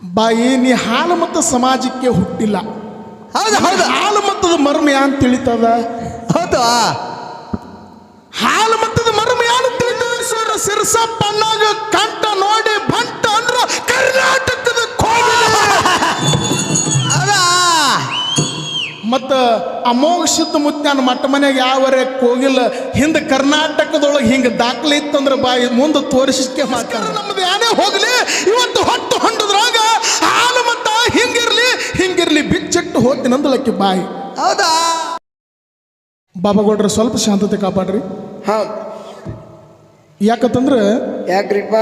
ಬಾಯಿ ನೀ ಹಾಲು ಮತ್ತು ಸಮಾಜಕ್ಕೆ ಹುಟ್ಟಿಲ್ಲ. ಹೌದು ಹೌದು. ಹಾಲು ಮತ್ತದ ಮರ್ಮ ಯಾನ್ ತಿಳಿತದ? ಹೌದು. ಹಾಲು ಮತ್ತದ ಮರ್ಮ ಯಾನ್ ತಿಳಿತದ? ಸರ್ ಸಿರ್ಸಪ್ಪ ಅನ್ನಾಗ ಕಂಟ ನೋಡಿ ಬಂಟ ಅಂದ್ರ ಕರ್ನಾಟಕದ. ಹೌದಾ? ಮತ್ತ ಅಮೋಘ ಮುತ್ಯಾನ ಮಟ್ಟ ಮನೆಗೆ ಯಾವರೆ ಕೋಗಿಲ್ಲ ಹಿಂದೆ ಕರ್ನಾಟಕದೊಳಗೆ ಹಿಂಗೆ ದಾಖಲೆ ಇತ್ತಂದ್ರೆ ಬಾಯಿ ಮುಂದೆ ತೋರಿಸಿಕೆ ಮಾಡ್ತಾರೆ ನಮ್ದು ಯಾನೇ ಹೋಗಲಿ ಇವತ್ತು ಹೊತ್ತು ಹೊಂಡದ್ರಾಗ ಹಾಲು ಮತ್ತ ಹಿಂಗಿರ್ಲಿ ಹಿಂಗಿರ್ಲಿ ಅಂದಳಕ್ಕೆ ಬಾಯಿ. ಹೌದಾ? ಬಾಬಾಗೌಡ್ರ ಸ್ವಲ್ಪ ಶಾಂತತೆ ಕಾಪಾಡ್ರಿ. ಹೌದು ಯಾಕಂತಂದ್ರೆ ಯಾಕ್ರಿಪ್ಪ?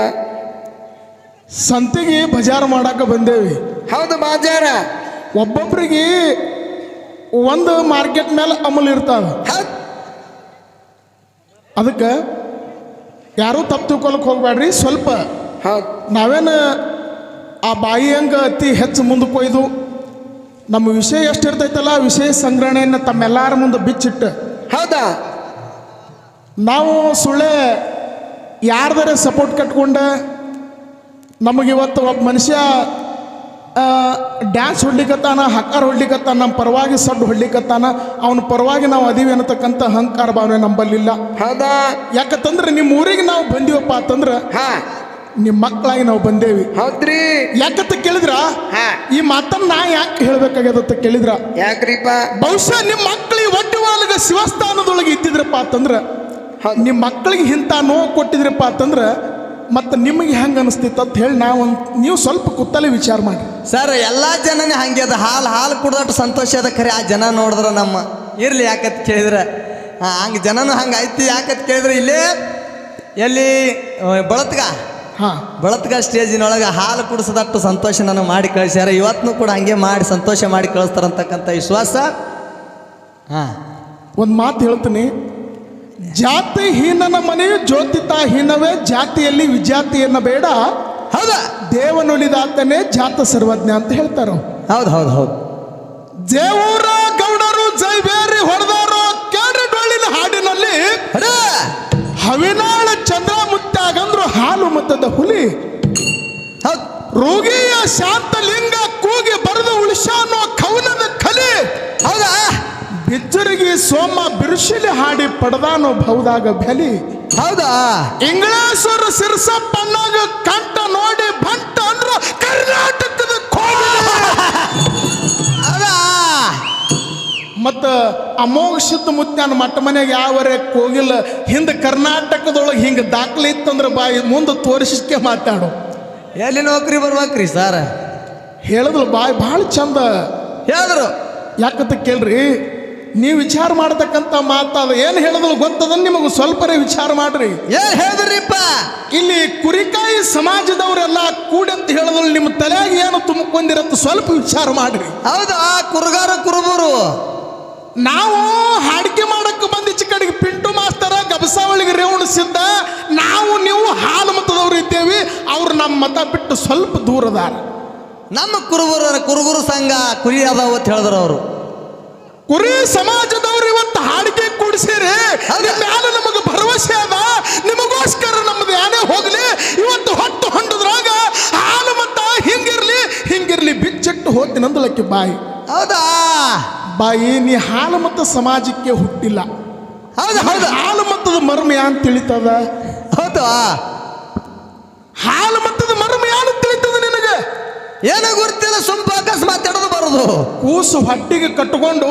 ಸಂತೆಗೆ ಬಜಾರ್ ಮಾಡಾಕ ಬಂದೇವಿ. ಹೌದು ಬಾಜಾರ. ಒಬ್ಬೊಬ್ರಿಗೆ ಒಂದು ಮಾರ್ಕೆಟ್ ಮೇಲೆ ಅಮಲ್ ಇರ್ತಾವ. ಅದಕ್ಕೆ ಯಾರೂ ತಪ್ಪು ತಿಳ್ಕೊಳಕ್ ಹೋಗ್ಬೇಡ್ರಿ ಸ್ವಲ್ಪ. ನಾವೇನು ಆ ಬಾಯಿ ಹಂಗೆ ಅತಿ ಹೆಚ್ಚು ಮುಂದಕ್ಕೆ ಒಯ್ದು ನಮ್ಮ ವಿಷಯ ಎಷ್ಟು ಇರ್ತೈತಲ್ಲ ವಿಷಯ ಸಂಗ್ರಹಣೆಯನ್ನು ತಮ್ಮೆಲ್ಲರ ಮುಂದೆ ಬಿಚ್ಚಿಟ್ಟು. ಹೌದಾ? ನಾವು ಸುಳ್ಳೆ ಯಾರ್ದಾರ ಸಪೋರ್ಟ್ ಕಟ್ಕೊಂಡ ನಮಗಿವತ್ತು ಒಬ್ಬ ಮನುಷ್ಯ ಡ್ಯಾನ್ಸ್ ಹೊಡ್ಲಿಕತ್ತಾನ ಹಕ್ಕಾರ ಹೊಡ್ಲಿಕತ್ತಾನ ನಮ್ಮ ಪರವಾಗಿ ಸಡ್ಡು ಹೊಡ್ಲಿಕತ್ತಾನ ಅವನ ಪರವಾಗಿ ನಾವು ಅದೀವಿ ಅನ್ನತಕ್ಕಂಥ ಅಹಂಕಾರ ಭಾವನೆ ನಂಬಲ್ಲಿಲ್ಲ. ಹೌದಾ? ಯಾಕಂತಂದ್ರೆ ನಿಮ್ಮ ಊರಿಗೆ ನಾವು ಬಂದೀವಪ್ಪ ಅಂತಂದ್ರೆ ಹಾ. ನಿಮ್ಮ ಮಕ್ಕಳಾಗಿ ನಾವು ಬಂದೇವಿ. ಹೌದ್ರಿ? ಯಾಕಂತ ಕೇಳಿದ್ರ? ಹಾ. ಈ ಮಾತನ್ನ ನಾ ಯಾಕೆ ಹೇಳ್ಬೇಕಾಗ್ಯದಂತ ಕೇಳಿದ್ರ? ಯಾಕ್ರಿಪ್ಪ? ಬಹುಶಃ ನಿಮ್ಮ ಮಕ್ಕಳಿಗೆ ಒಟ್ಟು ವಾಲ್ಗ ಶಿವಸ್ಥಾನದೊಳಗೆ ಇದ್ದಿದ್ರಪ್ಪ ಅಂತಂದ್ರ ಹೌದು. ನಿಮ್ಮ ಮಕ್ಕಳಿಗೆ ಇಂಥ ನೋವು ಕೊಟ್ಟಿದ್ರಪ್ಪ ಅಂತಂದ್ರ ಮತ್ತೆ ನಿಮಗೆ ಹೆಂಗ ಅನಿಸ್ತಿತ್ತು ಅಂತ ಹೇಳಿ ನಾವು ನೀವು ಸ್ವಲ್ಪ ಕುತ್ತಲೆ ವಿಚಾರ ಮಾಡಿ. ಸರ್ ಎಲ್ಲಾ ಜನನೇ ಹಂಗೆ ಅದ. ಹಾಲು ಹಾಲು ಕುಡ್ದಟ್ಟು ಸಂತೋಷ ಅದ ಖರೆ. ಆ ಜನ ನೋಡಿದ್ರ ನಮ್ಮ ಇರ್ಲಿ ಯಾಕತ್ ಕೇಳಿದ್ರೆ. ಹಾ ಹಂಗೆ ಜನನು ಹಂಗೆ ಐತಿ ಯಾಕತ್ ಕೇಳಿದ್ರೆ. ಇಲ್ಲೇ ಎಲ್ಲಿ ಆ, ಬಳತ್ಗ? ಹಾಂ. ಬಳತ್ಗ ಸ್ಟೇಜಿನೊಳಗೆ ಹಾಲು ಕುಡಿಸದಟ್ಟು ಸಂತೋಷ ನನಗೆ ಮಾಡಿ ಕಳಿಸ್ಯಾರ. ಇವತ್ತು ಕೂಡ ಹಂಗೆ ಮಾಡಿ ಸಂತೋಷ ಮಾಡಿ ಕಳಿಸ್ತಾರಂತಕ್ಕಂಥ ವಿಶ್ವಾಸ. ಹಾಂ. ಒಂದು ಮಾತು ಹೇಳ್ತೀನಿ. ಜಾತಿ ಹೀನನ ಮನೆಯು ಜ್ಯೋತಿತಾ ಹೀನವೇ ಜಾತಿಯಲ್ಲಿ ವಿಜಾತಿಯನ್ನ ಬೇಡ. ಹೌದಾ? ದೇವನುಳಿದಾತನೇ ಜಾತ ಸರ್ವಜ್ಞ ಅಂತ ಹೇಳ್ತಾರ. ಹೌದು ಹೌದು ಹೌದು. ದೇವೂರ ಗೌಡರು ಜೈ ಬೇರಿ ಕೇಳ್ರಿ ಹವಿನಾಳ ಚಂದ್ರ ಮುತ್ತಾಗಂದ್ರು ಹಾಲು ಮತ್ತದ ಹುಲಿ. ರೋಗಿಯ ಶಾಂತಲಿಂಗ ಕೂಗಿ ಬರೆದು ಅನ್ನೋ ಕವನದ ಕಲಿ. ಹೌದಾ? ಬಿಚ್ಚರಿಗೆ ಸೋಮ ಬಿರುಸಿಲಿ ಹಾಡಿ ಪಡೆದಾನೋ ಭೌದಾಗ ಬೆಲಿ ಹೌದಾ? ಇಂಗ್ಲೇಶ್ವರ ಸಿರ್ಸಪ್ಪನ್ನಾಗ ಕಂಠ ಮತ್ತ ಅಮೋಘ ಸಿದ್ಧ ಮುತ್ಯಾನ ಮಟ್ಟ ಮನೆಗೆ ಯಾವರೆ ಕೋಗಿಲ್ಲ ಹಿಂದೆ ಕರ್ನಾಟಕದೊಳಗೆ ಹಿಂಗೆ ದಾಖಲೆ ಇತ್ತಂದ್ರೆ ಬಾಯಿ ಮುಂದೆ ತೋರಿಸಿಕೆ ಮಾತಾಡು. ಎಲ್ಲಿ ನೌಕರಿ ಬರ್ಬೇಕ್ರಿ ಸರ್? ಹೇಳಿದ್ರು ಬಾಯಿ ಭಾಳ ಚಂದ. ಹೇಳಿದ್ರು. ಯಾಕಂತ ಕೇಳ್ರಿ ನೀವು ವಿಚಾರ ಮಾಡತಕ್ಕಂಥ ಮಾತಾದ ಏನು ಹೇಳಿದ್ರು ಗೊತ್ತದ? ನಿಮಗೆ ಸ್ವಲ್ಪರೇ ವಿಚಾರ ಮಾಡ್ರಿ. ಏನು ಹೇಳಿದ್ರಿಪ್ಪ? ಇಲ್ಲಿ ಕುರಿಕಾಯಿ ಸಮಾಜದವರೆಲ್ಲ ಅಂತ ಹೇಳಿದ್ರು ನಿಮ್ಮ ತಲೆಯಾಗಿ ಏನು ತುಂಬಿಕೊಂಡಿರತ್ತ ಸ್ವಲ್ಪ ವಿಚಾರ ಮಾಡ್ರಿ. ಹೌದಾ ಕುರುಗಾರ ಕುರುಬರು. ನಾವು ಹಾಡಿಕೆ ಮಾಡಕ್ಕೆ ಬಂದಿಚ್ಚ ಕಡೆಗೆ ಪಿಂಟು ಮಾಸ್ತರ ಗಬಸಾವಳಿಗೆ ರೇವಣ ಸಿದ್ಧ ನಾವು ನೀವು ಹಾಲು ಮತದವ್ರು ಇದ್ದೇವೆ ಅವ್ರು ನಮ್ಮ ಮತ ಬಿಟ್ಟು ಸ್ವಲ್ಪ ದೂರದಾರ ನಮ್ಮ ಕುರುಬರು ಕುರುಗುರು ಸಂಘ ಕುರಿ ಅದಾವ ಅಂತ ಹೇಳಿದ್ರು ಅವರು. ಕುರಿ ಸಮಾಜದವ್ರು ಇವತ್ತು ಹಾಡಿಕೆ ಕೂಡಿಸಿರಿ. ಅದ್ರ ಮ್ಯಾಲ ನಮಗೆ ಭರವಸೆ ಅದ. ನಿಮಗೋಸ್ಕರ ನಮ್ದು ಯಾನೇ ಹೋಗ್ಲಿ. ಇವತ್ತು ಹೊಟ್ಟು ಹೊಂಡದ್ರಾಗ ಹಾಲು ಮತ ಹಿಂಗಿರ್ಲಿ ಹಿಂಗಿರ್ಲಿ ಬಿಚ್ಚಿಟ್ಟು ಹೋಗ್ತೀನಿ ನಂದಲಕ್ಕೆ ಬಾಯಿ. ಹೌದಾ? ಬಾಯಿ ನೀ ಹಾಲು ಮತ್ತ ಸಮಾಜಕ್ಕೆ ಹುಟ್ಟಿಲ್ಲ. ಹೌದು ಹೌದು. ಹಾಲು ಮತ್ತದ ಮರ್ಮ ಯಾನ್ ತಿಳಿತದ? ಹೌದಾ ಹಾಲು ಮತ್ತದ ಮರ್ಮ ಯಾನು ತಿಳಿತದ ನಿನಗೆ? ಏನ ಗೊತ್ತಿಲ್ಲ ಸುಂಪ ಅಕಸ್ಮಾತ್ ಹಿಡಿದು ಬರೋದು. ಕೂಸು ಹೊಟ್ಟಿಗೆ ಕಟ್ಟಿಕೊಂಡು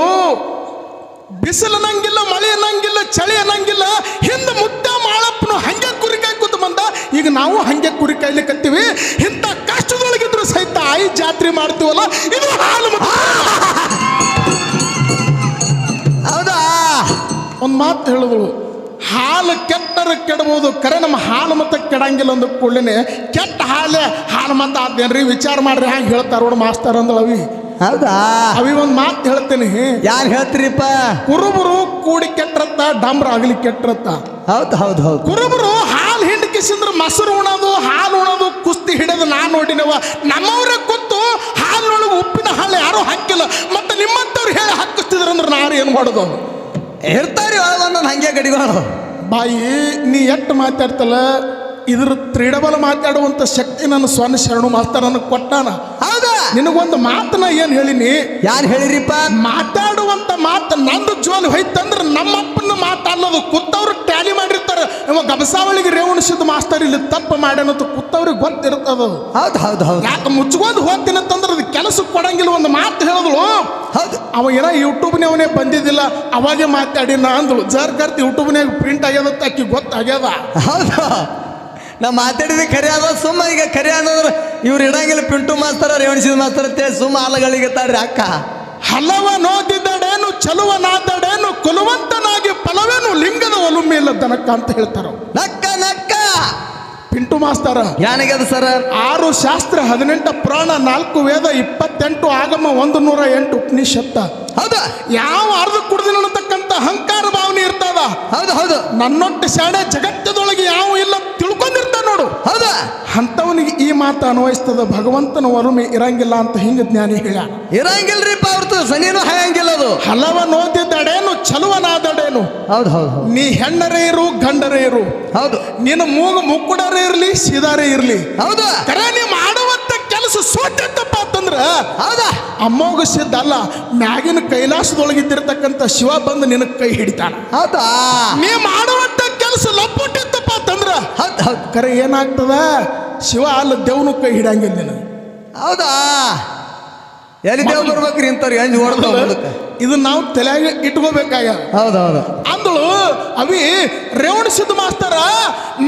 ಬಿಸಿಲು ಅನ್ನಂಗಿಲ್ಲ ಮಳೆ ಅನ್ನಂಗಿಲ್ಲ ಚಳಿ ಅನ್ನಂಗಿಲ್ಲ ಹಿಂದೆ ಮುದ್ದ ಮಾಳಪ್ಪನು ಹಂಗೆ ಕುರಿಕಾಯಿ ಕೂತು ಬಂದ. ಈಗ ನಾವು ಹಂಗೆ ಕುರಿ ಕತ್ತೀವಿ. ಇಂಥ ಕಷ್ಟದೊಳಗಿದ್ರು ಸಹಿತ ಆಯಿ ಜಾತ್ರೆ ಮಾಡ್ತೀವಲ್ಲ ಇದು ಹಾಲು ಒಂದು ಮಾತು ಹೇಳಿದ್ರು ಹಾಲು ಕೆಟ್ಟರೆ ಕೆಡಬಹುದು ಕರೆ ನಮ್ಮ ಹಾಲು ಮತ್ತೆ ಕೆಡಂಗಿಲ್ಲ ಅಂದ ಕೂಡಲೇ ಕೆಟ್ಟ ಹಾಲೆ ಹಾಲು ಮತ್ತೆ ಆದ್ನೇನ್ರಿ? ವಿಚಾರ ಮಾಡ್ರಿ ಹ್ಯಾಂಗೆ ಹೇಳ್ತಾರ ನೋಡು ಮಾಸ್ತರ್ ಅವಿ. ಹೌದಾ? ಅವಿ ಒಂದು ಮಾತು ಹೇಳ್ತೀನಿ. ಯಾರು ಹೇಳ್ತೀರಿಪ್ಪ? ಕುರುಬರು ಕೂಡಿ ಕೆಟ್ಟರತ್ತ ಡಾಂಬ್ರ ಆಗಲಿ ಕೆಟ್ಟರತ್ತ. ಹೌದು ಹೌದು ಹೌದು. ಕುರುಬರು ಹಾಲು ಹಿಂಡಕಿಸಿಂದ್ರ ಮೊಸರು ಉಣೋದು ಹಾಲು ಉಣೋದು ಕುಸ್ತಿ ಹಿಡಿದು ನಾ ನೋಡಿನವ. ನಮ್ಮವ್ರೆ ಕೂತು ಹಾಲಿನೊಳಗೆ ಉಪ್ಪಿನ ಹಾಲು ಯಾರು ಹಾಕಿಲ್ಲ. ಮತ್ತೆ ನಿಮ್ಮಂತವ್ರು ಹೇಳಿ ಹಾಕಿಸ್ತಿದ್ರಂದ್ರೆ ನಾನು ಏನು ಮಾಡೋದು? ಇರ್ತಾರಿ ಒಳಗೊಂದೊಂದು ಹಂಗೆ ಗಡಿಗಳು. ಬಾಯಿ ನೀ ಎಷ್ಟು ಮಾತಾಡ್ತಲ್ಲ ಇದ್ರ ತ್ರೀಡಬಲ ಮಾತಾಡುವಂತ ಶಕ್ತಿ ನನ್ನ ಸ್ವಾಮಿ ಶರಣು ಮಾಸ್ತರ್ ನನಗೆ ಕೊಟ್ಟಾನ. ಹೌದಾ? ನಿನಗೊಂದು ಮಾತನ್ನ ಏನ್ ಹೇಳಿನಿ? ಯಾರು ಹೇಳಿರಿಪ್ಪ? ಮಾತಾಡುವಂತ ಮಾತು ನಂದು ಜೋಲಿ ಹೋಯ್ತಂದ್ರೆ ನಮ್ಮಪ್ಪನ ಮಾತಾಡೋದು ಕುತ್ತವ್ರು ಟ್ಯಾಲಿ ಮಾಡಿರ್ತಾರೆ. ಇವ ಗಬಸಾವಳಿಗೆ ರೇವಣಿಸಿದ ಮಾಸ್ತರ್ ಇಲ್ಲಿ ತಪ್ಪು ಮಾಡ್ಯಾನಂತ ಕುತ್ತವ್ರಿಗೆ ಗೊತ್ತಿರ್ತದ. ಹೌದು ಹೌದು ಹೌದು. ಯಾಕೆ ಮುಚ್ಕೊಂಡು ಹೋಗ್ತೀನಿ ಅಂತಂದ್ರೆ ಅದು ಕೆಲಸಕ್ಕೆ ಕೊಡಂಗಿಲ್ಲ ಒಂದು ಮಾತು ಹೇಳಿದ್ಳು. ಹೌದು. ಅವ ಏನೋ ಯೂಟ್ಯೂಬ್ನವನೇ ಬಂದಿದ್ದಿಲ್ಲ ಅವಾಗೆ ಮಾತಾಡಿ ನಾ ಅಂದಳು ಜರ್ ಕರ್ತಿ ಯೂಟ್ಯೂಬ್ನಾಗ ಪ್ರಿಂಟ್ ಆಗ್ಯದತ್ತ ಆಕಿ ಗೊತ್ತಾಗ್ಯದ. ಹೌದು. ನಾ ಮಾತಾಡಿದ ಖರೆ ಅದ ಸುಮ್ಮ ಈಗ ಖರೆ ಅನ್ನೋದ್ರ ಇವ್ರು ಇಡಂಗಿಲ್ಲ ಪಿಂಟು ಮಾಸ್ತರ ರೇವಣಿಸಿದ ಮಾಸ್ತರ ತೇ ಸುಮ್ಮ ಆಲಗಳಿಗೆ ತಾಡ್ರಿ ಅಕ್ಕ. ಹಲವ ನೋದಿದ್ದಡೇನು ಚಲುವ ನಾದಡೇನು ಕುಲವಂತನಾಗಿ ಫಲವೇನು ಲಿಂಗದ ಒಲುಮೆ ಇಲ್ಲ ದನಕ್ಕ ಅಂತ ಹೇಳ್ತಾರ ಮಾಸ್ತರ. ಯಾನಿಗದ ಸರ್? ಆರು ಶಾಸ್ತ್ರ ಹದಿನೆಂಟ ಪ್ರಾಣ ನಾಲ್ಕು ವೇದ ಇಪ್ಪತ್ತೆಂಟು ಆಗಮ ಒಂದು ನೂರ ಎಂಟು ಉಪನಿಷತ್ತ. ಹೌದ? ಯಾವ ಅರ್ಧ ಕುಡ್ದಿನ ಅನ್ನತಕ್ಕಂಥ ಅಹಂಕಾರ ಭಾವನೆ ಇರ್ತದ? ಹೌದು ಹೌದು. ನನ್ನೊಟ್ಟು ಶಾಣೆ ಜಗತ್ತದೊಳಗೆ ಯಾವ ಇಲ್ಲ ತಿಳ್ಕೊಂಡಿರ್ತಾನ ನೋಡು. ಹೌದಾ? ಅಂತವನಿಗೆ ಈ ಮಾತು ಅನ್ವಯಿಸ್ತದ ಭಗವಂತನ ವರುಮೆ ಇರಂಗಿಲ್ಲ ಅಂತ ಹಿಂಗ ಜ್ಞಾನಿ ಹೇಳ ಇರಂಗಿಲ್ರಿಪ್ಪ ಅವ್ರದ್ದು ಸನಿನೂ ಹಾಯಂಗಿಲ್ಲ ಅದು. ಹಲವ ನೋದಿದ್ದಡೇನು ಚಲುವನಾದಡೇನು ಹೌದು ಹೌದು ಹೌದು. ನೀ ಹೆಣ್ಣರೇ ಇರು ಗಂಡರೇ ಇರು. ಹೌದು. ನಿನ್ನ ಮೂಗು ಮುಕ್ಕುಡರೇ ಇರ್ಲಿ ಸೀದಾರೇ ಇರ್ಲಿ. ಹೌದು. ಕರೆ ನೀ ಮಾಡುವಂತ ಕೆಲಸ ಸೋತಪ್ಪ ಅಂತಂದ್ರ ಹೌದ. ಅಮ್ಮೋಗ ಸಿದ್ಧ ಅಲ್ಲ ಮ್ಯಾಗಿನ ಕೈಲಾಸದೊಳಗಿದ್ದಿರ್ತಕ್ಕಂಥ ಶಿವ ಬಂದು ನಿನ್ನ ಕೈ ಹಿಡಿತಾನ. ಹೌದಾ? ನೀ ಮಾಡುವಂತ ಕೆಲಸ ಲಪ್ಪುಟ್ಟಿತ್ತಪ್ಪ ಅಂತಂದ್ರ ಹೌದು ಹೌದು. ಕರೆ ಏನಾಗ್ತದ? ಶಿವ ಅಲ್ಲ ದೇವ್ನು ಕೈ ಹಿಡಂಗಿಲ್ಲ ನೀನು ಹೌದಾ? ಎಲ್ಲಿ ದೇವ್ ಬರ್ಬೇಕ್ರಿ ಇಂಥವ್ರಿಗೆ ಅಂಜಿ ಹೊಡೆದು ಮುಂದಕ್ಕೆ ಇದು ನಾವು ತಲೆಯಾಗ ಇಟ್ಕೋಬೇಕಾಗ ಹೌದು ಹೌದು ಅಂದಳು ಅವಿ ರೇವಣ ಸಿದ್ಧ ಮಾಸ್ತರ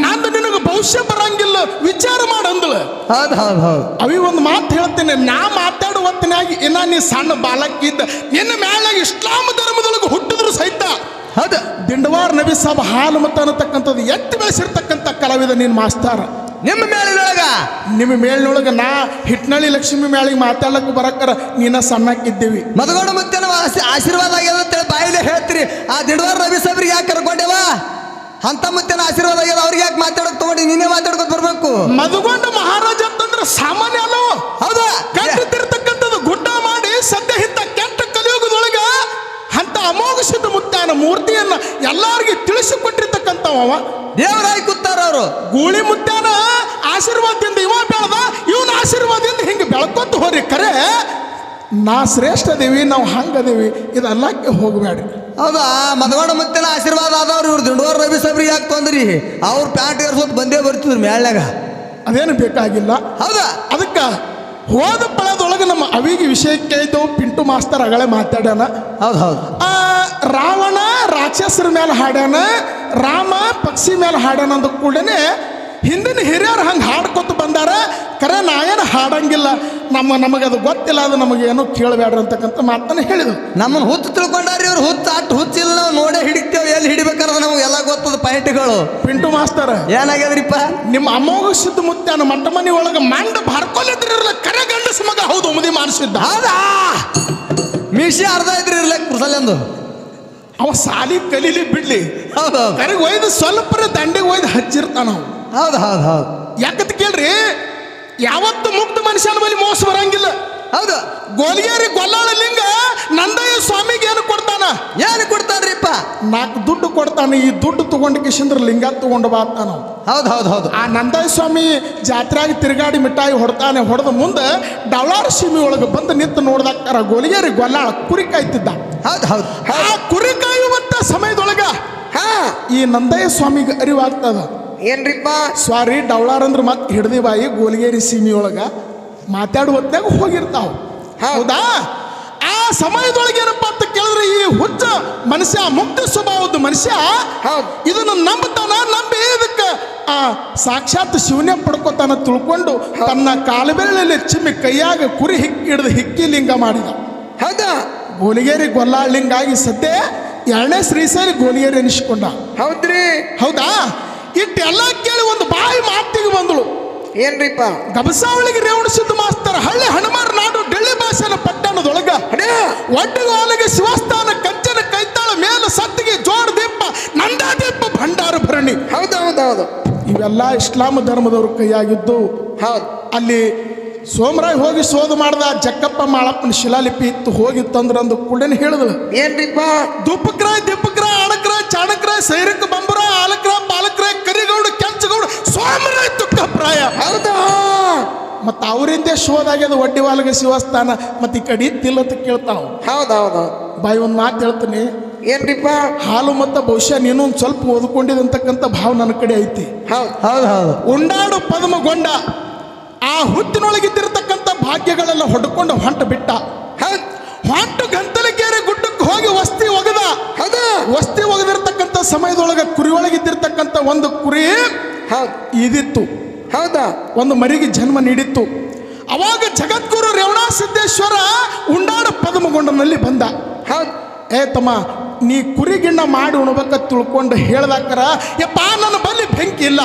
ನಂದು ನಿನಗೆ ಭವಿಷ್ಯ ಬರಂಗಿಲ್ಲ ವಿಚಾರ ಮಾಡಂದಳು ಹೌದು ಹೌದು ಹೌದು. ಅವಿ ಒಂದು ಮಾತು ಹೇಳ್ತೇನೆ ನಾ ಮಾತಾಡುವ ಹೊತ್ತಿನಾಗಿ ಇನ್ನ ನೀ ಸಣ್ಣ ಬಾಲಕಿದ್ದ ನಿನ್ನ ಮೇಲೆ ಇಸ್ಲಾಂ ಧರ್ಮದೊಳಗೆ ಹುಟ್ಟಿದ್ರು ಸಹಿತ. ಹೌದು. ದಿಂಡವಾರ್ ನಬಿ ಸಾಬ್ ಹಾಲು ಮತ ಅನ್ನತಕ್ಕಂಥದ್ದು ಎತ್ತಿ ಬೆಳೆಸಿರ್ತಕ್ಕಂಥ ಕಲಾವಿದ ನೀನು ಮಾಸ್ತಾರ. ನಿಮ್ಮ ಮೇಲಿನೊಳಗ. ನಿಮ್ಮ ಮೇಲಿನೊಳಗ ನಾ ಹಿಟ್ನಳ್ಳಿ ಲಕ್ಷ್ಮಿ ಮೇಳಿಗೆ ಮಾತಾಡಕ್ ಬರಕ್ಕರ ನೀನ ಸಣ್ಣಕ್ಕಿದ್ದೀವಿ. ಮದಗೋಡ ಮತ್ತೆ ಆಶೀರ್ವಾದ ಆಗ್ಯದ ಅಂತೇಳಿ ಬಾಯಿಲೆ ಹೇಳ್ತೀರಿ. ಆ ದಿಡವಾರ ರವಿ ಸಾಬ್ರಿಗೆ ಯಾಕೆ ಕರ್ಕೊಂಡೆವಾ ಅಂತ ಮತ್ತೆ ಆಶೀರ್ವಾದ ಆಗ್ಯದ ಅವ್ರಿಗೆ ಯಾಕೆ ಮಾತಾಡಕ್ ತಗೊಂಡು? ನೀನೇ ಮಾತಾಡ್ಕೊತ ಬರ್ಬೇಕು. ಮದುಗೊಂಡ ಮಹಾರಾಜ ಅಂತಂದ್ರೆ ಸಾಮಾನ್ಯ ಅಲ್ಲ. ಹೌದಾ. ಕೆಟ್ಟಿರ್ತಕ್ಕಂಥದ್ದು ಗುಡ್ಡ ಮಾಡಿ ಸದ್ಯ ಹಿತ್ತ ಕೆಟ್ಟ ಕಲಿಯುಗದೊಳಗ ಅಂತ ಅಮೋಘ ಸಿದ್ಧ ಮುತ್ತಾನ ಮೂರ್ತಿಯನ್ನ ಎಲ್ಲಾರಿಗೆ ತಿಳಿಸಿಕೊಟ್ಟಿರ್ತಕ್ಕಂಥವ ದೇವರಾಗಿ ಕೂತಾರ ಅವರು. ಗೂಳಿ ಮುತ್ತಾನ ಆಶೀರ್ವಾದದಿಂದ ಇವ ಬೆಳೆದ ಇವನ ಆಶೀರ್ವಾದದಿಂದ ಹಿಂಗೆ ಬೆಳ್ಕೊತ ಹೋರಿ ಕರೆ. ನಾ ಶ್ರೇಷ್ಠ ದೇವಿ ನಾವು ಹಂಗದೇವಿ ಇದೆಲ್ಲ ಹೋಗಬೇಡ್ರಿ ಹೌದಾ? ಮದಗೊಂಡ ಮತ್ತೆಲ್ಲ ಆಶೀರ್ವಾದ ಆದವ್ರು ಇವ್ರು ದಿಂಡವಾರ ರವಿ ಸಬ್ರಿ ಯಾಕೆ ತೊಂದ್ರಿ? ಅವ್ರ ಪ್ಯಾಂಟ್ ಏರ್ಸೋತ್ ಬಂದೇ ಬರ್ತಿದ್ರು ಮ್ಯಾಳ್ಯಾಗ ಅದೇನು ಬೇಕಾಗಿಲ್ಲ. ಹೌದಾ? ಅದಕ್ಕೆ ಹೋದ ಪಳದೊಳಗೆ ನಮ್ಮ ಅವಿಗೆ ವಿಷಯ ಇದ್ದು ಪಿಂಟು ಮಾಸ್ತರ್ ಅಗಳೇ ಮಾತಾಡ್ಯಾನ. ಹೌದು ಹೌದು. ಆ, ರಾವಣ ರಾಕ್ಷಸರ ಮೇಲೆ ಹಾಡ್ಯಾನ ರಾಮ ಪಕ್ಷಿ ಮೇಲೆ ಹಾಡ್ಯಾನ ಅಂದ ಕೂಡಲೇ ಹಿಂದಿನ ಹಿರಿಯರು ಹಂಗೆ ಹಾಡ್ಕೊತ ಬಂದಾರ ಕರೆ ನಾ ಏನು ಹಾಡಂಗಿಲ್ಲ. ನಮ್ಮ ನಮಗೆ ಅದು ಗೊತ್ತಿಲ್ಲ ಅದು ನಮಗೇನು ಕೇಳಬೇಡ್ರಿ ಅಂತಕ್ಕಂಥ ಮಾತನ್ನು ಹೇಳಿದ್ರು. ನಮ್ಮನ್ನ ಹುತ್ತು ತಿಳ್ಕೊಂಡಾರಿ ಇವ್ರು ಹುತ್ತು ಅಟ್ಟು ಹುಚ್ಚಿಲ್ಲ ನಾವು ನೋಡೇ ಹಿಡಿತೇವೆ ಎಲ್ಲಿ ಹಿಡಿಬೇಕಾದ್ರೆ ನಮ್ಗೆ ಎಲ್ಲ ಗೊತ್ತದ ಪಾಯಿಂಟ್ಗಳು. ಪಿಂಟು ಮಾಸ್ತರ್ ಏನಾಗ್ಯದ್ರಿಪ್ಪ? ನಿಮ್ಮ ಅಮ್ಮಗ ಸಿದ್ಧ ಅನ್ನೋ ಮಟ್ಟ ಮನೆ ಒಳಗೆ ಮಂಡ ಬರ್ಕೊಲಿದ್ರಿರಲ್ಲ ಕರೆ ಗಂಡಸ ಮಗ ಹೌದು ಮುದಿ ಮಾಡಿಸಿದ್ದ. ಹೌದಾ? ಮೀಸಿ ಅರ್ಧ ಇದ್ರಿ ಇರ್ಲಕ್ ಕುಸಲೆಂದು ಅವ ಸಾಲಿ ಕಲೀಲಿ ಬಿಡ್ಲಿ. ಹೌದು ಹೌದು ಕರೆಗೆ ಒಯ್ದು ಸ್ವಲ್ಪ ದಂಡೆಗೆ ಒಯ್ದು ಹಚ್ಚಿರ್ತಾನ ಅವ. ಹೌದು ಹೌದು ಹೌದು. ಯಾಕಂತ ಕೇಳ್ರಿ? ಯಾವತ್ತು ಮುಕ್ತ ಮನುಷ್ಯನ ಮೇಲೆ ಮೋಸ ಬರಂಗಿಲ್ಲ. ಹೌದು. ಗೋಲಿಯರಿ ಗೊಲ್ಲಾಳ ಲಿಂಗ ನಂದಯ್ಯ ಸ್ವಾಮಿಗೆ ಏನು ಕೊಡ್ತಾನ? ಏನು ಕೊಡ್ತಾನ್ರಿಪ್ಪ? ನಾಲ್ಕು ದುಡ್ಡು ಕೊಡ್ತಾನೆ ಈ ದುಡ್ಡು ತಗೊಂಡು ಕಿಶಂದ್ರ ಲಿಂಗ ತಗೊಂಡು ಬಾತಾನ ಅವ. ಹೌದು ಹೌದು ಹೌದು. ಆ ನಂದಯ್ಯ ಸ್ವಾಮಿ ಜಾತ್ರೆಯಾಗಿ ತಿರುಗಾಡಿ ಮಿಠಾಯಿ ಹೊಡ್ತಾನೆ ಹೊಡೆದ ಮುಂದೆ ಡವಳಾರ ಸೀಮಿ ಒಳಗೆ ಬಂದು ನಿಂತು ನೋಡ್ದಾಕಾರ ಗೋಲಿಗೇರಿ ಗೊಲ್ಲಾಳ ಕುರಿ ಕಾಯ್ತಿದ್ದ. ಹೌದು ಹೌದು. ಆ ಕುರಿ ಕಾಯುವಂತ ಸಮಯದೊಳಗ ಹಾ. ಈ ನಂದಯ್ಯ ಸ್ವಾಮಿಗೆ ಅರಿವಾಗ್ತದ. ಏನ್ರಿಪ್ಪ? ಸ್ವಾರಿ ಡವಳಾರ್ ಅಂದ್ರೆ ಮತ್ತೆ ಹಿಡ್ದಿ ಬಾಯಿ ಗೋಲ್ಗೇರಿ ಸೀಮೆ ಒಳಗ ಮಾತಾಡುವ ಹೊತ್ತಾಗ ಹೋಗಿರ್ತಾವ ಹೌದಾ? ಆ ಸಮಯದೊಳಗೆ ಏನಪ್ಪ ಅಂತ ಕೇಳಿದ್ರೆ ಈ ಹುಚ್ಚ ಮನುಷ್ಯ ಮುಕ್ತ ಸ್ವಭಾವದ ಮನುಷ್ಯ ಇದನ್ನ ನಂಬತಾನ ನಂಬಿ ಇದಕ್ಕೆ ಆ ಸಾಕ್ಷಾತ್ ಶಿವನೇ ಪಡ್ಕೋತಾನ ತಿಳ್ಕೊಂಡು ತನ್ನ ಕಾಲುಬೆರಳಲ್ಲಿ ಚಿಮ್ಮಿ ಕೈಯಾಗ ಕುರಿ ಹಿಕ್ಕಿ ಹಿಡಿದು ಹಿಕ್ಕಿ ಲಿಂಗ ಮಾಡಿದ. ಹೌದಾ? ಗೋಲಿಗೇರಿ ಗೊಲ್ಲಾಳಿಂಗಾಗಿ ಸದ್ಯ ಎರಡನೇ ಶ್ರೀಸರಿ ಗೋಲಿಗೇರಿ ಅನಿಸ್ಕೊಂಡ. ಹೌದ್ರಿ. ಹೌದಾ? ಇಟ್ಟೆಲ್ಲ ಕೇಳಿ ಒಂದು ಬಾಯಿ ಮಾತಿಗೆ ಬಂದಳು. ಏನ್ರಿಪ್ಪ? ಗಬಸಾವಳಿಗೆ ಸಿದ್ಧ ಮಾಸ್ತಾರ ಹಳ್ಳಿ ಹನುಮಾರ್ ನಾಡು ಡೆಳ್ಳಿ ಭಾಷೆನ ಪಟ್ಟಣದೊಳಗ ಒಡ್ಡಗಾಲಿಗೆ ಶಿವಸ್ಥಾನ ಕಂಚನ ಕೈತಾಳ ಮೇಲೆ ಸತ್ತಿಗೆ ಜೋಡ ದೀಪ ನಂದಾ ದೀಪ ಭಂಡಾರ ಭರಣಿ. ಹೌದೌದೌದು ಹೌದು ಹೌದು. ಇವೆಲ್ಲ ಇಸ್ಲಾಂ ಧರ್ಮದವ್ರ ಕೈಯಾಗಿದ್ದು. ಹೌದು. ಅಲ್ಲಿ ಸೋಮರಾಯ್ ಹೋಗಿ ಶೋಧ ಮಾಡ್ದ ಜಕ್ಕಪ್ಪ ಮಾಳಪ್ಪನ ಶಿಲಾಲಿಪಿ ಇತ್ತು ಹೋಗಿ ತಂದ್ರ ಅಂದು ಹೇಳಿದ್ರು ಹೇಳಿದಳು. ಏನ್ರಿಪ್ಪ? ದುಪ್ಪಕ್ರಾಯ್ ದಿಪ್ಪಕ್ರಾಯ್ ಅಣಕ್ರಾಯ್ ಚಾಣಕ್ರಾಯ್ ಸೈರಕ್ಕೆ ಬಂಬರ ತುಕ್ಕಪ್ರಾಯ ಹೌದಾ? ಮತ್ತೆ ಅವರಿಂದೇ ಶೋಧಾಗ್ಯದ ಒಡ್ಡಿ ವಾಲ್ಗೆ ಶಿವಸ್ಥಾನ ಮತ್ತೆ ಈ ಕಡೆ ಅಂತ ಕೇಳ್ತಾವ. ಹೌದೌದು. ಬಾಯಿ ಒಂದು ಮಾತು ಹೇಳ್ತೀನಿ. ಏನ್ರಿಪ್ಪ? ಹಾಲು ಮತ್ತು ಬಹುಶಃ ನೀನು ಒಂದು ಸ್ವಲ್ಪ ಓದ್ಕೊಂಡಿದಂತಕ್ಕಂಥ ಭಾವ ನನ್ನ ಕಡೆ ಐತಿ. ಹೌದು. ಹೌದು ಹೌದು. ಉಂಡಾಡು ಪದ್ಮಗೊಂಡ ಆ ಹುಟ್ಟಿನೊಳಗಿದ್ದಿರತಕ್ಕಂಥ ಭಾಗ್ಯಗಳೆಲ್ಲ ಹೊಡ್ಕೊಂಡು ಹೊಂಟ ಬಿಟ್ಟ. ಹೊಂಟು ಗಂತಲಗೇರಿ ಗುಡ್ಡಕ್ಕೆ ಹೋಗಿ ವಸ್ತಿ ಒಗದ. ಹೌದಾ. ವಸ್ತಿ ಒಗದಿರ್ತಕ್ಕಂಥ ಸಮಯದೊಳಗೆ ಕುರಿ ಒಳಗಿದ್ದಿರ್ತಕ್ಕಂಥ ಒಂದು ಕುರಿ ಇದಿತ್ತು. ಹೌದಾ? ಒಂದು ಮರಿಗೆ ಜನ್ಮ ನೀಡಿತ್ತು. ಅವಾಗ ಜಗದ್ಗುರು ರೇವಣಾ ಸಿದ್ದೇಶ್ವರ ಉಂಡಾಡ ಪದ್ಮಗೊಂಡನಲ್ಲಿ ಬಂದ. ಹೌದು. ಏ ತಮ್ಮ ನೀ ಕುರಿಗಿಣ್ಣ ಮಾಡಿ ಉಣ್ಬೇಕ ತಿಳ್ಕೊಂಡು ಹೇಳ್ದಾಕರ ಯಪ್ಪ ನನ್ನ ಬಲ್ಲಿ ಬೆಂಕಿ ಇಲ್ಲ.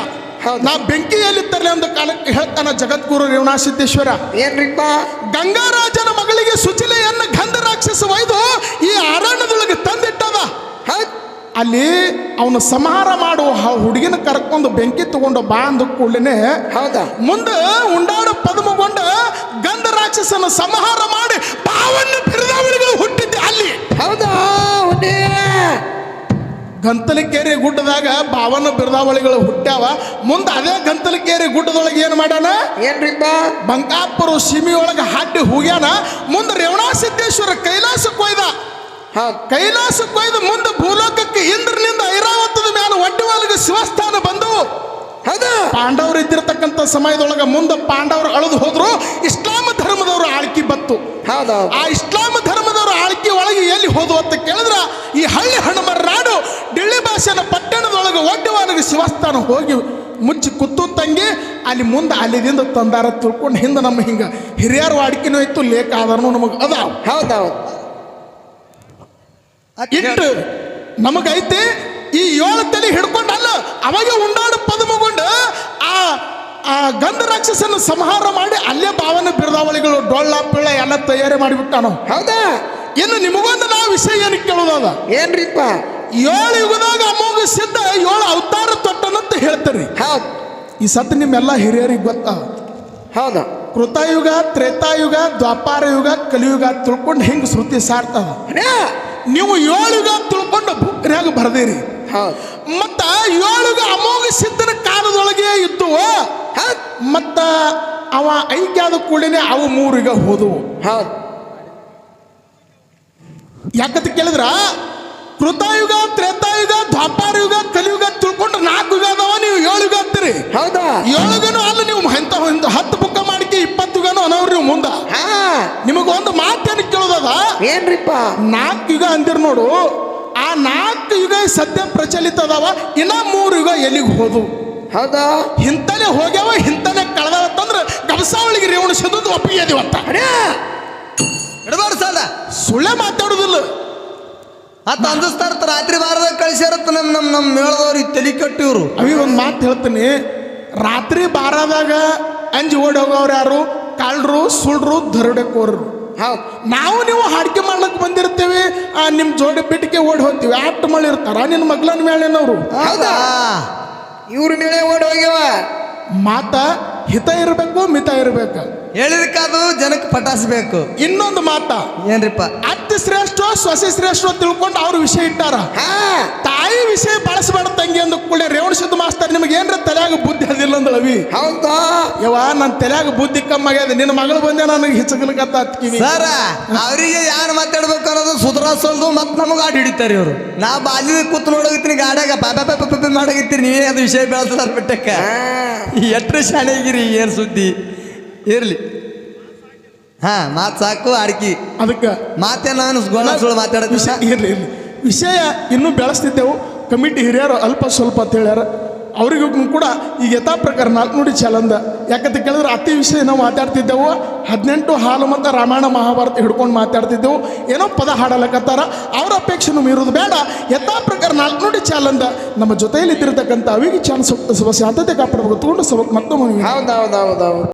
ನಾ ಬೆಂಕಿಯಲ್ಲಿ ತರಲಿ ಒಂದು ಕಾಲಕ್ಕೆ ಹೇಳ್ತಾನ ಜಗದ್ಗುರು ರೇವಣಾ ಸಿದ್ದೇಶ್ವರ ಏನ್ರಿಪ್ಪ? ಗಂಗಾರಾಜನ ಮಗಳಿಗೆ ಸುಚಿಲೆಯನ್ನು ಗಂಧ ರಾಕ್ಷಸ ಒಯ್ದು ಈ ಅರಣ್ಯದೊಳಗೆ ತಂದಿಟ್ಟದ ಹೌದು. ಅಲ್ಲಿ ಅವನು ಸಂಹಾರ ಮಾಡುವ ಆ ಹುಡುಗಿನ ಕರ್ಕೊಂಡು ಬೆಂಕಿ ತಗೊಂಡು ಬಾ ಅಂದ ಕೂಡಲೇ ಹೌದಾ? ಮುಂದೆ ಉಂಡಾಡು ಪದ್ಮಗೊಂಡ ಗಂಧ ರಾಕ್ಷಸನ ಸಂಹಾರ ಮಾಡಿ ಬಾವನ್ನು ಬಿರುದಾವಳಿಗಳು ಹುಟ್ಟಿದ್ದೆ ಅಲ್ಲಿ. ಹೌದಾ? ಗಂತಲಕೇರಿ ಗುಡ್ಡದಾಗ ಬಾವನ ಬಿರುದಾವಳಿಗಳು ಹುಟ್ಟ್ಯಾವ. ಮುಂದೆ ಅದೇ ಗಂತಲಕೇರಿ ಗುಡ್ಡದೊಳಗೆ ಏನು ಮಾಡ್ಯಾನ? ಏನ್ರಿಪ್ಪ? ಬಂಕಾಪುರ ಸೀಮೆಯೊಳಗೆ ಹಾಡಿ ಹೋಗ್ಯಾನ. ಮುಂದೆ ರೇವಣಾ ಸಿದ್ದೇಶ್ವರ ಕೈಲಾಸಕ್ಕೆ ಹೌದು. ಕೈಲಾಸಕ್ಕೆ ಒಯ್ದು ಮುಂದೆ ಭೂಲೋಕಕ್ಕೆ ಇಂದ್ರನಿಂದ ಐರಾವತದ ಮೇಲೆ ಒಡ್ಡವಾಲಿಗೆ ಶಿವಸ್ಥಾನ ಬಂದವು ಹೌದ? ಪಾಂಡವರು ಇದ್ದಿರತಕ್ಕಂಥ ಸಮಯದೊಳಗೆ ಮುಂದೆ ಪಾಂಡವರು ಅಳದು ಹೋದ್ರು ಇಸ್ಲಾಂ ಧರ್ಮದವರು ಆಳ್ಕಿ ಬತ್ತು. ಹೌದಾ. ಆ ಇಸ್ಲಾಂ ಧರ್ಮದವರು ಆಳ್ಕಿ ಒಳಗೆ ಎಲ್ಲಿ ಹೋದು ಅಂತ ಕೇಳಿದ್ರ ಈ ಹಳ್ಳಿ ಹನುಮರ ನಾಡು ಡಿಳ್ಳಿ ಭಾಷೆನ ಪಟ್ಟಣದೊಳಗೆ ಒಡ್ಡವಾಲಿಗೆ ಶಿವಸ್ಥಾನ ಹೋಗಿ ಮುಚ್ಚಿ ಕುತ್ತು ತಂಗಿ ಅಲ್ಲಿ ಮುಂದೆ ಅಲ್ಲಿದಿಂದ ತಂದಾರ ತಿಳ್ಕೊಂಡು ಹಿಂದೆ ನಮ್ಮ ಹಿಂಗೆ ಹಿರಿಯರು ವಾಡಿಕೆನೂ ಇತ್ತು ಲೇಖ ಆದ್ರೂ ನಮಗೆ ಅದಾವ. ಹೌದೌದು. ಇಟ್ಟು ನಮಗೈತಿ ಈ ಏಳು ತಲೆ ಹಿಡ್ಕೊಂಡು ಅಲ್ಲ ಅವಾಗ ಪದ ಮುಗೊಂಡು ಆ ಆ ಗಂಧ ರಾಕ್ಷಸನ ಸಂಹಾರ ಮಾಡಿ ಅಲ್ಲೇ ಭಾವನ ಬಿರ್ದಾವಳಿಗಳು ಡೊಳ್ಳ ಪಿಳ್ಳ ಎಲ್ಲ ತಯಾರಿ ಮಾಡಿಬಿಟ್ಟಾನು? ಹೌದಾ? ಇನ್ನು ನಿಮಗೊಂದು ನಾ ವಿಷಯ ಏನು ಕೇಳೋದದ ಏನ್ರಿಪ್ಪ? ಏಳು ಯುಗದಾಗ ಅಮೋಘ ಸಿದ್ಧ ಏಳು ಅವತಾರ ತೊಟ್ಟನಂತ ಹೇಳ್ತಾರೆ. ಹೌದು. ಈ ಸತ್ ನಿಮ್ಮೆಲ್ಲ ಹಿರಿಯರಿಗೆ ಗೊತ್ತಾ? ಹೌದಾ. ಕೃತಯುಗ ತ್ರೇತಾಯುಗ ದ್ವಾಪಾರ ಯುಗ ಕಲಿಯುಗ ತಿಳ್ಕೊಂಡು ಹಿಂಗೆ ಶ್ರುತಿ ಸಾರ್ತದ ನೀವು ಏಳುಗ ತಿಳ್ಕೊಂಡು ಬುಕ್ನ್ಯಾಗ ಬರ್ದೇರಿ. ಮತ್ತ ಏಳುಗ ಅಮೋಘ ಸಿದ್ಧನ ಕಾಲದೊಳಗೆ ಇದ್ದು ಮತ್ತ ಅವ ಐಕ್ಯಾದ ಕೂಡಲೇ ಅವು ಮೂರಿಗ ಹೋದವು. ಹಾ. ಯಾಕಂತ ಕೇಳಿದ್ರ ಕೃತಯುಗ ತ್ರೇತಾಯುಗ ದ್ವಾಪಾರ ಯುಗ ಕಲಿಯುಗ ತಿಳ್ಕೊಂಡು ನಾಲ್ಕು ಯುಗ ಅದಾವ ನೀವು ಏಳು ಯುಗ ಅಂತೀರಿ. ಹೌದಾ? ಏಳುಗನು ಅಲ್ಲ ನೀವು ಎಂತ ಹತ್ತು ನಿಮಗೊಂದು ಮಾತೇನು ಕೇಳೋದದ ಏನ್ರಿಪ್ಪ? ನಾಲ್ಕು ಯುಗ ಅಂದಿರ್ ನೋಡು. ಆ ನಾಲ್ಕು ಯುಗ ಸದ್ಯ ಪ್ರಚಲಿತ ಅದಾವ ಇನ್ನ ಮೂರು ಯುಗ ಎಲ್ಲಿಗೆ ಹೋದು ಹೌದಾ? ಹಿಂತಲೆ ಹೋಗ್ಯಾವ ಹಿಂತನೆ ಕಳೆದವ ಗಬಸಾವಳಿಗೆ ರೇವಣಿಸಿದ್ದು ಒಪ್ಪಿಗೆ ಅಂತ ಅಣ್ಣ ಇಡಬಾರ್ದು ಸಾಲ. ಸುಳ್ಳೆ ಮಾತಾಡುದಿಲ್ಲ. ಅತ್ತ ಅಂದಿಸ್ತಾರ ರಾತ್ರಿ ಬಾರದಾಗ ಕಳಿಸಿರತ್ತ ನಮ್ಮ ನಮ್ಮ ನಮ್ಮ ಮೇಳದವ್ರಿ ತಲೆ ಕಟ್ಟಿವ್ರು. ಅವಿ ಒಂದು ಮಾತು ಹೇಳ್ತೀನಿ. ರಾತ್ರಿ ಬಾರದಾಗ ಅಂಜಿ ಓಡಿ ಹೋಗೋರು ಯಾರು? ಕಳ್ಳರು ಸುಳ್ರು ದರೋಡೆಕೋರರು ಹೌದು. ನಾವು ನೀವು ಹಾಡಿಕೆ ಮಾಡ್ಲಕ್ಕೆ ಬಂದಿರ್ತೇವೆ ಆ, ನಿಮ್ಮ ಜೋಡಿ ಬಿಟ್ಟಿಗೆ ಓಡಿ ಹೋಗ್ತೀವಿ. ಆಟ್ ಮಳೆ ಇರ್ತಾರ ನಿನ್ನ ಮಗ್ಲನ ಮೇಳೆನವರು ಹೌದಾ? ಇವ್ರ ಮೇಳೆ ಓಡಿ ಹೋಗ್ಯವ? ಮಾತ ಹಿತ ಇರಬೇಕು ಮಿತ ಇರಬೇಕು. ಹೇಳಿದಕ್ಕಾದು ಜನಕ್ಕೆ ಪಟಾಸಬೇಕು ಇನ್ನೊಂದು ಮಾತ. ಏನ್ರಿಪ್ಪ? ಅತ್ತಿ ಶ್ರೇಷ್ಠ ಸೊಸೆ ಶ್ರೇಷ್ಠ ತಿಳ್ಕೊಂಡು ಅವ್ರ ವಿಷಯ ಇಟ್ಟಾರ. ಹಾ. ತಾಯಿ ವಿಷಯ ಬಳಸಬೇಡ ತಂಗಿ ಅಂದ ಕೂಡಲೇ ರೇವಣ ಸಿದ್ಧ ಮಾಸ್ತರ್ ನಿಮಗೆ ಏನ್ರ ತಲೆಯಾಗ ಬುದ್ಧಿ ಅದಿಲ್ಲ ಅಂದಳವಿ? ಹೌದಾ? ಯವ ನನ್ನ ತಲೆಯಾಗ ಬುದ್ಧಿ ಕಮ್ಮಾಗ್ಯದ ನಿನ್ನ ಮಗಳು ಬಂದೆ ನನಗೆ ಹಿಚ್ಚಗಲ್ಕತ್ತ ಹತ್ಕಿವಿ ಸರ ಅವರಿಗೆ ಯಾರು ಮಾತಾಡ್ಬೇಕು ಅನ್ನೋದು ಸುಧಾರಿಸೋದು ಮತ್ತೆ ನಮಗೆ ಆಡಿ ಹಿಡಿತಾರೆ ಇವರು. ನಾ ಬಾಲ್ಯದ ಕೂತ್ ನೋಡೋಗಿತ್ತೀನಿ ಗಾಡ್ಯಾಗ ಪಾಪ ಪಾಪ ಪಾಪ ನೀ ನೀವೇ ಅದು ವಿಷಯ ಬೆಳೆಸ್ತಾರ ಬಿಟ್ಟಕ್ಕ. ಹಾ. ಎಟ್ರ ಶಾಣೆಗಿರಿ ಏನು ಸುದ್ದಿ? ಇರ್ಲಿ. ಹಾ ಮಾತು ಸಾಕು ಅಡ್ಕಿ. ಅದಕ್ಕೆ ಮಾತೇ ನಾನು ಸುಳ್ಳು ಮಾತಾಡೋದು. ವಿಷಯ ಇರ್ಲಿ ಇರ್ಲಿ. ವಿಷಯ ಇನ್ನೂ ಬೆಳೆಸ್ತಿದ್ದೆವು. ಕಮಿಟಿ ಹಿರಿಯರು ಅಲ್ಪ ಸ್ವಲ್ಪ ಅಂತ ಹೇಳ್ಯಾರ. ಅವರಿಗೂ ಕೂಡ ಈಗ ಯಥಾ ಪ್ರಕಾರ ನಾಲ್ಕು ನುಡಿ ಚಲಂದ. ಯಾಕಂತ ಕೇಳಿದ್ರೆ ಅತಿ ವಿಷಯ ನಾವು ಮಾತಾಡ್ತಿದ್ದೆವು. ಹದಿನೆಂಟು ಹಾಲು ಮತ್ತು ರಾಮಾಯಣ ಮಹಾಭಾರತ ಹಿಡ್ಕೊಂಡು ಮಾತಾಡ್ತಿದ್ದೆವು. ಏನೋ ಪದ ಹಾಡಲಕತ್ತಾರ. ಅವ್ರ ಅಪೇಕ್ಷೆನೂ ಮೀರೋದು ಬೇಡ. ಯಥಾ ಪ್ರಕಾರ ನಾಲ್ಕು ನುಡಿ ಚಾಲಂದ. ನಮ್ಮ ಜೊತೆಯಲ್ಲಿ ಇದ್ದಿರತಕ್ಕಂಥ ಅವಿಗೆ ಚಾನ್ಸ್ ಶಾಂತತೆ ಕಾಪಾಡಬೇಕು ತಗೊಂಡು ಸ್ವಲ್ಪ ಮತ್ತೊಮ್ಮೆ ಹೌದೌದೌದೌದು.